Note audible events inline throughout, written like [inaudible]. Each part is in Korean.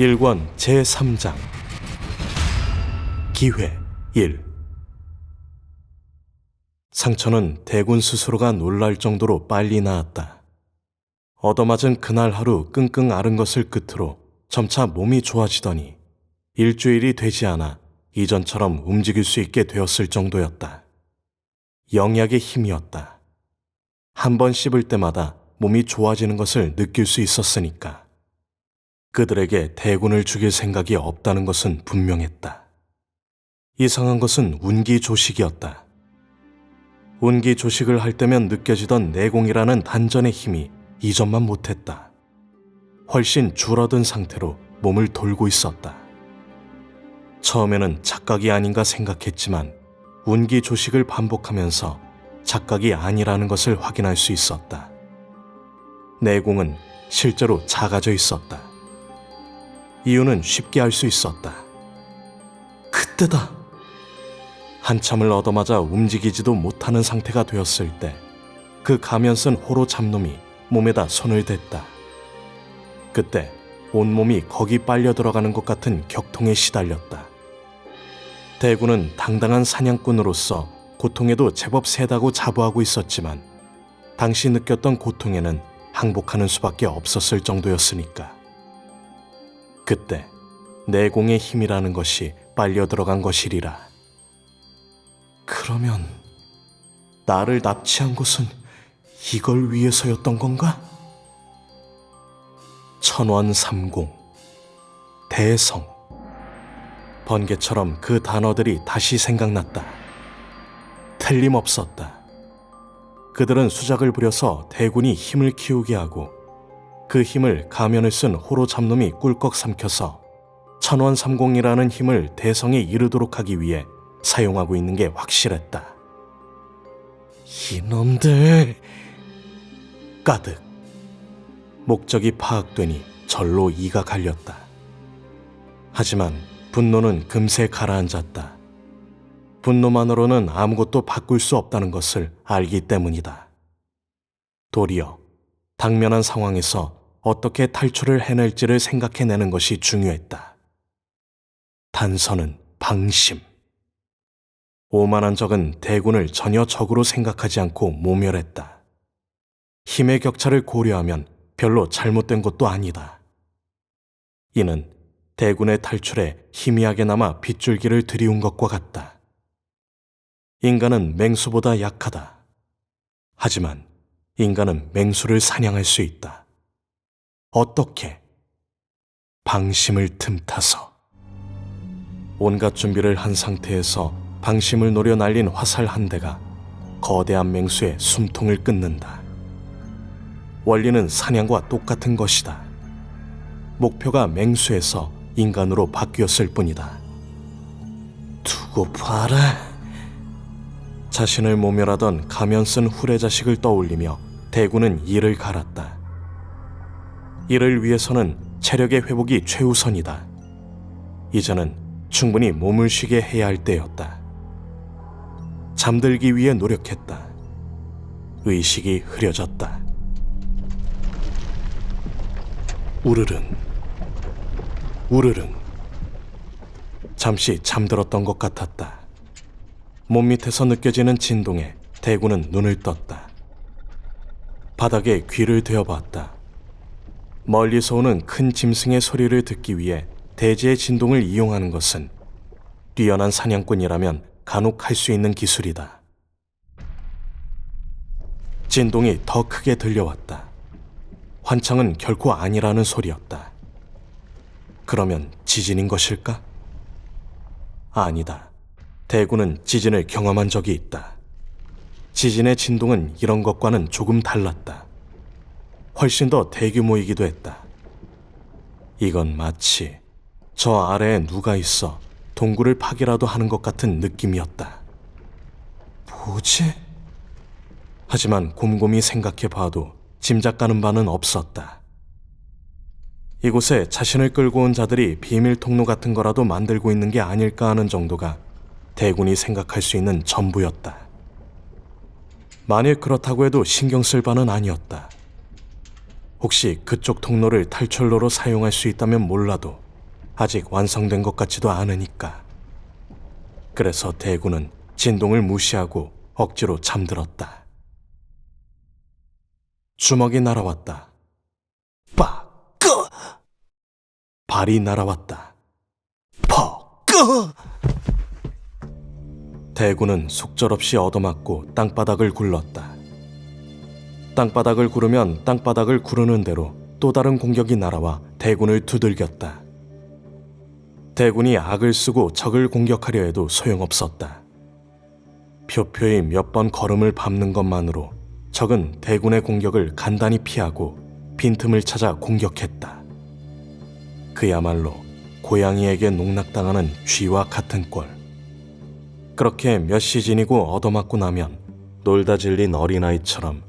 1권 제3장 기회 1 상처는 대군 스스로가 놀랄 정도로 빨리 나았다. 얻어맞은 그날 하루 끙끙 앓은 것을 끝으로 점차 몸이 좋아지더니 일주일이 되지 않아 이전처럼 움직일 수 있게 되었을 정도였다. 영약의 힘이었다. 한 번 씹을 때마다 몸이 좋아지는 것을 느낄 수 있었으니까. 그들에게 대군을 죽일 생각이 없다는 것은 분명했다. 이상한 것은 운기 조식이었다. 운기 조식을 할 때면 느껴지던 내공이라는 단전의 힘이 이전만 못했다. 훨씬 줄어든 상태로 몸을 돌고 있었다. 처음에는 착각이 아닌가 생각했지만 운기 조식을 반복하면서 착각이 아니라는 것을 확인할 수 있었다. 내공은 실제로 작아져 있었다. 이유는 쉽게 알 수 있었다. 그때다! 한참을 얻어맞아 움직이지도 못하는 상태가 되었을 때 그 가면 쓴 호로 잡놈이 몸에다 손을 댔다. 그때 온몸이 거기 빨려 들어가는 것 같은 격통에 시달렸다. 대구는 당당한 사냥꾼으로서 고통에도 제법 세다고 자부하고 있었지만 당시 느꼈던 고통에는 항복하는 수밖에 없었을 정도였으니까. 그때 내공의 힘이라는 것이 빨려 들어간 것이리라. 그러면 나를 납치한 것은 이걸 위해서였던 건가? 천원삼공, 대성. 번개처럼 그 단어들이 다시 생각났다. 틀림없었다. 그들은 수작을 부려서 대군이 힘을 키우게 하고 그 힘을 가면을 쓴 호로 잡놈이 꿀꺽 삼켜서 천원삼공이라는 힘을 대성에 이르도록 하기 위해 사용하고 있는 게 확실했다. 이놈들! 가득. 목적이 파악되니 절로 이가 갈렸다. 하지만 분노는 금세 가라앉았다. 분노만으로는 아무것도 바꿀 수 없다는 것을 알기 때문이다. 도리어 당면한 상황에서 어떻게 탈출을 해낼지를 생각해내는 것이 중요했다. 단서는 방심. 오만한 적은 대군을 전혀 적으로 생각하지 않고 모멸했다. 힘의 격차를 고려하면 별로 잘못된 것도 아니다. 이는 대군의 탈출에 희미하게나마 빗줄기를 들이운 것과 같다. 인간은 맹수보다 약하다. 하지만 인간은 맹수를 사냥할 수 있다. 어떻게? 방심을 틈타서. 온갖 준비를 한 상태에서 방심을 노려 날린 화살 한 대가 거대한 맹수의 숨통을 끊는다. 원리는 사냥과 똑같은 것이다. 목표가 맹수에서 인간으로 바뀌었을 뿐이다. 두고 봐라. 자신을 모멸하던 가면 쓴 후레 자식을 떠올리며 대구는 이를 갈았다. 이를 위해서는 체력의 회복이 최우선이다. 이제는 충분히 몸을 쉬게 해야 할 때였다. 잠들기 위해 노력했다. 의식이 흐려졌다. 우르릉, 우르릉. 잠시 잠들었던 것 같았다. 몸 밑에서 느껴지는 진동에 대구는 눈을 떴다. 바닥에 귀를 대어봤다. 멀리서 오는 큰 짐승의 소리를 듣기 위해 대지의 진동을 이용하는 것은 뛰어난 사냥꾼이라면 간혹 할 수 있는 기술이다. 진동이 더 크게 들려왔다. 환청은 결코 아니라는 소리였다. 그러면 지진인 것일까? 아니다. 대구는 지진을 경험한 적이 있다. 지진의 진동은 이런 것과는 조금 달랐다. 훨씬 더 대규모이기도 했다. 이건 마치 저 아래에 누가 있어 동굴을 파기라도 하는 것 같은 느낌이었다. 뭐지? 하지만 곰곰이 생각해 봐도 짐작 가는 바는 없었다. 이곳에 자신을 끌고 온 자들이 비밀 통로 같은 거라도 만들고 있는 게 아닐까 하는 정도가 대군이 생각할 수 있는 전부였다. 만일 그렇다고 해도 신경 쓸 바는 아니었다. 혹시 그쪽 통로를 탈출로로 사용할 수 있다면 몰라도 아직 완성된 것 같지도 않으니까. 그래서 대구는 진동을 무시하고 억지로 잠들었다. 주먹이 날아왔다. 빡! 끄! 발이 날아왔다. 퍽! 끄! 대구는 속절없이 얻어맞고 땅바닥을 굴렀다. 땅바닥을 구르면 땅바닥을 구르는 대로 또 다른 공격이 날아와 대군을 두들겼다. 대군이 악을 쓰고 적을 공격하려 해도 소용없었다. 표표히 몇 번 걸음을 밟는 것만으로 적은 대군의 공격을 간단히 피하고 빈틈을 찾아 공격했다. 그야말로 고양이에게 농락당하는 쥐와 같은 꼴. 그렇게 몇 시즌이고 얻어맞고 나면 놀다 질린 어린아이처럼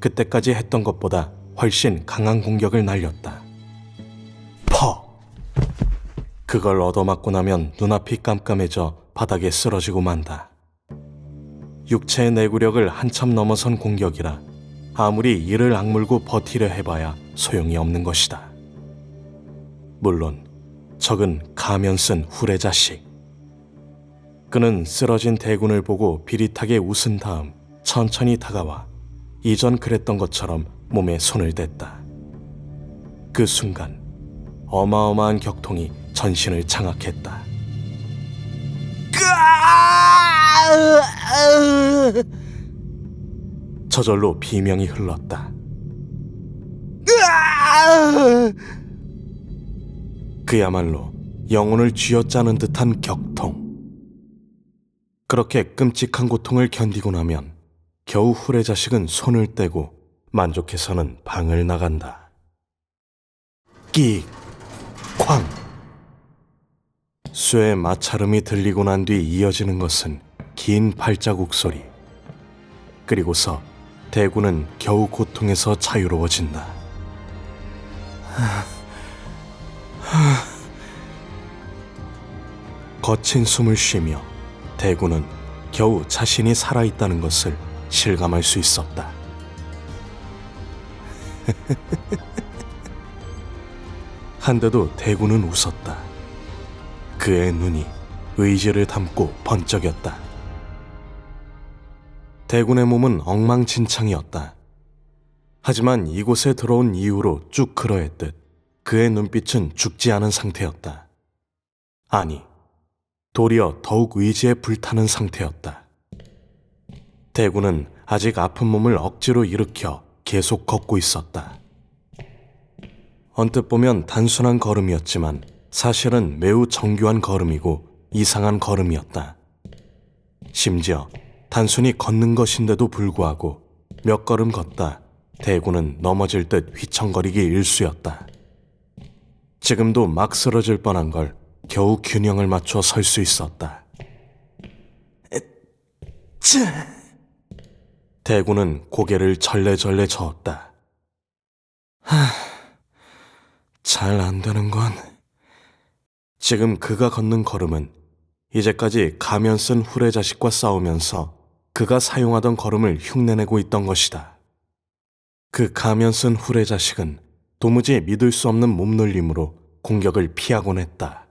그때까지 했던 것보다 훨씬 강한 공격을 날렸다. 퍽! 그걸 얻어맞고 나면 눈앞이 깜깜해져 바닥에 쓰러지고 만다. 육체의 내구력을 한참 넘어선 공격이라 아무리 이를 악물고 버티려 해봐야 소용이 없는 것이다. 물론 적은 가면 쓴 후레자식. 그는 쓰러진 대군을 보고 비릿하게 웃은 다음 천천히 다가와 이전 그랬던 것처럼 몸에 손을 댔다. 그 순간 어마어마한 격통이 전신을 장악했다. 저절로 비명이 흘렀다. 그야말로 영혼을 쥐어짜는 듯한 격통. 그렇게 끔찍한 고통을 견디고 나면 겨우 후레 자식은 손을 떼고 만족해서는 방을 나간다. 끼, 쾅. 쇠의 마찰음이 들리고 난 뒤 이어지는 것은 긴 발자국 소리. 그리고서 대구는 겨우 고통에서 자유로워진다. 거친 숨을 쉬며 대구는 겨우 자신이 살아있다는 것을 실감할 수 있었다. [laughs] 한데도 대구는 웃었다. 그의 눈이 의지를 담고 번쩍였다. 대군의 몸은 엉망진창이었다. 하지만 이곳에 들어온 이후로 쭉 그러했듯 그의 눈빛은 죽지 않은 상태였다. 아니, 도리어 더욱 의지에 불타는 상태였다. 대구는 아직 아픈 몸을 억지로 일으켜 계속 걷고 있었다. 언뜻 보면 단순한 걸음이었지만 사실은 매우 정교한 걸음이고 이상한 걸음이었다. 심지어 단순히 걷는 것인데도 불구하고 몇 걸음 걷다 대구는 넘어질 듯 휘청거리기 일쑤였다. 지금도 막 쓰러질 뻔한 걸 겨우 균형을 맞춰 설 수 있었다. 쯔! 대구는 고개를 절레절레 저었다. 하, 잘 안 되는 건 지금 그가 걷는 걸음은 이제까지 가면 쓴 후레 자식과 싸우면서 그가 사용하던 걸음을 흉내내고 있던 것이다. 그 가면 쓴 후레 자식은 도무지 믿을 수 없는 몸놀림으로 공격을 피하곤 했다.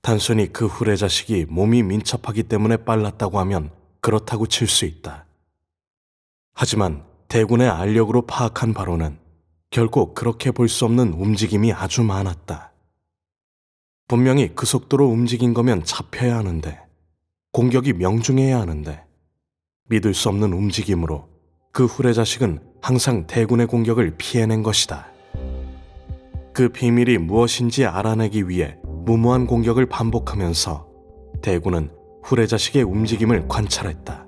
단순히 그 후레 자식이 몸이 민첩하기 때문에 빨랐다고 하면 그렇다고 칠 수 있다. 하지만 대군의 알력으로 파악한 바로는 결코 그렇게 볼 수 없는 움직임이 아주 많았다. 분명히 그 속도로 움직인 거면 잡혀야 하는데, 공격이 명중해야 하는데, 믿을 수 없는 움직임으로 그 후레 자식은 항상 대군의 공격을 피해낸 것이다. 그 비밀이 무엇인지 알아내기 위해 무모한 공격을 반복하면서 대군은 후레 자식의 움직임을 관찰했다.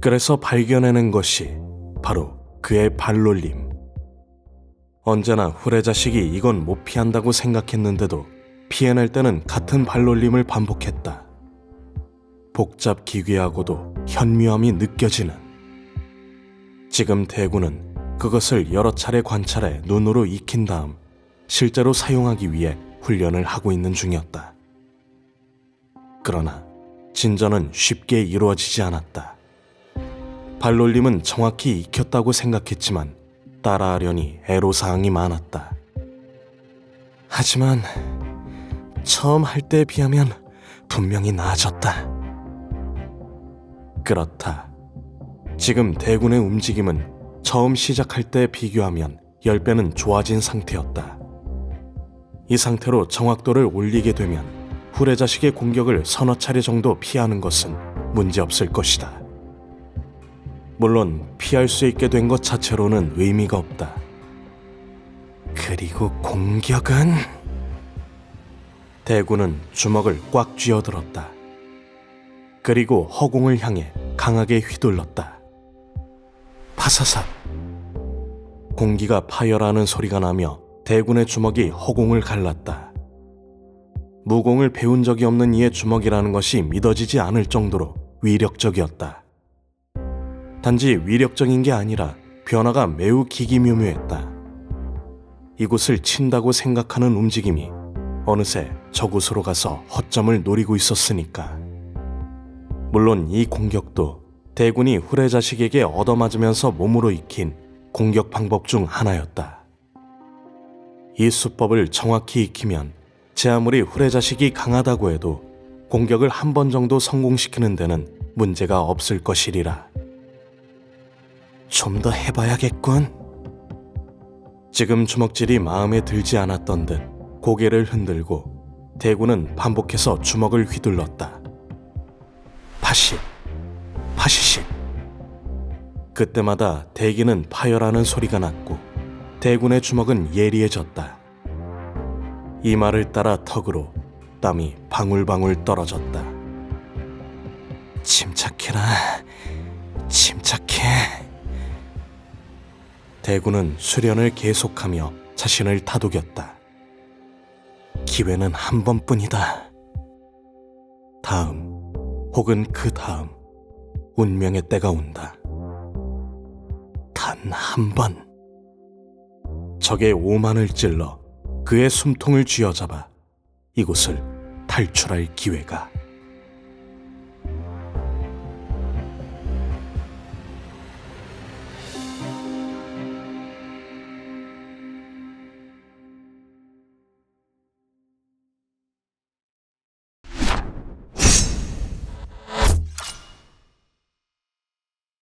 그래서 발견해낸 것이 바로 그의 발놀림. 언제나 후레 자식이 이건 못 피한다고 생각했는데도 피해낼 때는 같은 발놀림을 반복했다. 복잡 기괴하고도 현미함이 느껴지는. 지금 대구는 그것을 여러 차례 관찰해 눈으로 익힌 다음 실제로 사용하기 위해 훈련을 하고 있는 중이었다. 그러나 진전은 쉽게 이루어지지 않았다. 발놀림은 정확히 익혔다고 생각했지만 따라하려니 애로사항이 많았다. 하지만 처음 할 때에 비하면 분명히 나아졌다. 그렇다. 지금 대군의 움직임은 처음 시작할 때 비교하면 10배는 좋아진 상태였다. 이 상태로 정확도를 올리게 되면 후레자식의 공격을 서너 차례 정도 피하는 것은 문제없을 것이다. 물론 피할 수 있게 된 것 자체로는 의미가 없다. 그리고 공격은 대구는 주먹을 꽉 쥐어들었다. 그리고 허공을 향해 강하게 휘둘렀다. 파사삭 공기가 파열하는 소리가 나며 대군의 주먹이 허공을 갈랐다. 무공을 배운 적이 없는 이의 주먹이라는 것이 믿어지지 않을 정도로 위력적이었다. 단지 위력적인 게 아니라 변화가 매우 기기묘묘했다. 이곳을 친다고 생각하는 움직임이 어느새 저곳으로 가서 허점을 노리고 있었으니까. 물론 이 공격도 대군이 후레자식에게 얻어맞으면서 몸으로 익힌 공격 방법 중 하나였다. 이 수법을 정확히 익히면 제 아무리 후레자식이 강하다고 해도 공격을 한 번 정도 성공시키는 데는 문제가 없을 것이리라. 좀 더 해봐야겠군. 지금 주먹질이 마음에 들지 않았던 듯 고개를 흔들고 대구는 반복해서 주먹을 휘둘렀다. 파시, 파시시. 그때마다 대기는 파열하는 소리가 났고 대군의 주먹은 예리해졌다. 이마를 따라 턱으로 땀이 방울방울 떨어졌다. 침착해라, 침착해. 대구는 수련을 계속하며 자신을 다독였다. 기회는 한 번뿐이다. 다음, 혹은 그 다음, 운명의 때가 온다. 단 한 번. 적의 오만을 찔러 그의 숨통을 쥐어잡아 이곳을 탈출할 기회가